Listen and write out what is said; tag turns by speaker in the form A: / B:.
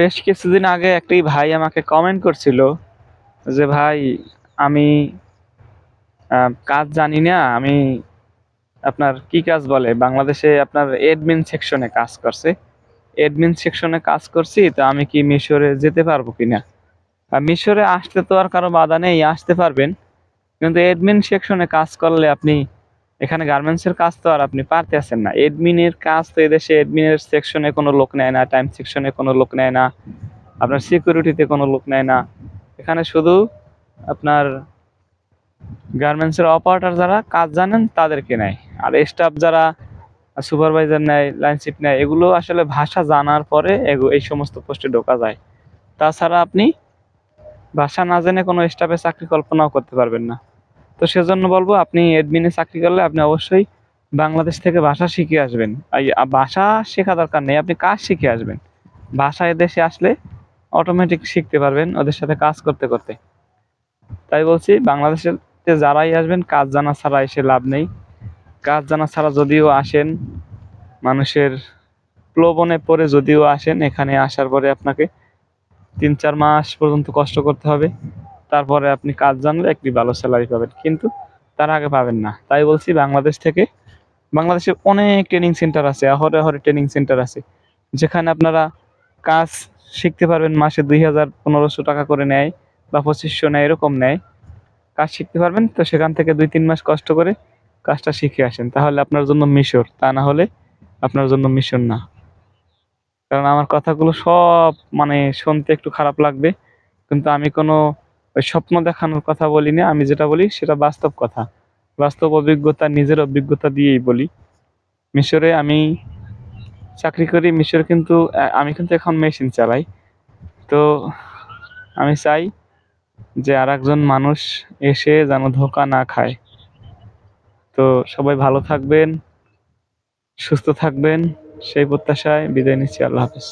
A: বেশ কিছুদিন আগে একটি ভাই আমাকে কমেন্ট করছিল যে, ভাই, আমি কাজ জানি না। আমি আপনার কি কাজ বলে? বাংলাদেশে আপনার এডমিন সেকশনে কাজ করছে। এডমিন সেকশনে কাজ করছি, তো আমি কি মিশরে যেতে পারব কিনা আর মিশরে আসতে তো আর কারও বাধা নেই, আসতে পারবেন। কিন্তু এডমিন সেকশনে কাজ করলে আপনি এখানে গার্মেন্টসের কাজ তো আর আপনি পারতেছেন না। এডমিনের কাজ তো এদেশে এডমিনের সেকশনে কোনো লোক নেয় না টাইম সেকশনে কোনো লোক নেয় না, আপনার সিকিউরিটিতে কোনো লোক নেয় না। এখানে শুধু আপনার গার্মেন্টসের অপারেটর যারা কাজ জানেন তাদেরকে নেয়। আর স্টাফ যারা সুপারভাইজার নেয় লাইনশিপ নেয়, এগুলো আসলে ভাষা জানার পরে এই সমস্ত পোস্টে ঢোকা যায়। তাছাড়া আপনি ভাষা না জেনে কোনো স্টাফে চাকরি কল্পনাও করতে পারবেন না। তো সেজন্য বলব, আপনি এডমিনে চাকরি করলে আপনি অবশ্যই বাংলাদেশ থেকে ভাষা শিখে আসবেন। ভাষা শেখা দরকার নেই, আপনি কাজ শিখে আসবেন। ভাষা এদেশে আসলে অটোমেটিক শিখতে পারবেন ওদের সাথে কাজ করতে করতে। তাই বলছি বাংলাদেশের যারাই আসবেন, কাজ জানা ছাড়া এসে লাভ নেই। কাজ জানা ছাড়া যদিও আসেন, মানুষের প্রলোভনে পরে যদিও আসেন, এখানে আসার পরে আপনাকে তিন চার মাস পর্যন্ত কষ্ট করতে হবে। তারপরে আপনি কাজ জানলে একটি ভালো স্যালারি পাবেন। কিন্তু তার আগে পাবেন না। তাই বলছি বাংলাদেশ থেকে, বাংলাদেশে অনেক ট্রেনিং সেন্টার আছে অহরে অহরে ট্রেনিং সেন্টার আছে, যেখানে আপনারা কাজ শিখতে পারবেন, মাসে দুই হাজার পনেরোশো টাকা করে নেয় বা পঁচিশশো নেয়, এরকম নেয়। কাজ শিখতে পারবেন, তো সেখান থেকে দুই তিন মাস কষ্ট করে কাজটা শিখে আসেন। তাহলে আপনার জন্য মিশর, তা না হলে আপনার জন্য মিশর না। কারণ আমার কথাগুলো সব মানে শুনতে একটু খারাপ লাগবে, কিন্তু আমি কোনো ওই স্বপ্ন দেখানোর কথা বলি না, আমি যেটা বলি সেটা বাস্তব কথা। বাস্তব অভিজ্ঞতা, নিজের অভিজ্ঞতা দিয়েই বলি। মিশরে আমি চাকরি করি, মিশরে কিন্তু আমি কিন্তু এখন মেশিন চালাই। তো আমি চাই যে আর একজন মানুষ এসে যেন ধোকা না খায়। তো সবাই ভালো থাকবেন, সুস্থ থাকবেন, সেই প্রত্যাশায় বিদায় নিচ্ছি, আল্লাহ হাফেজ।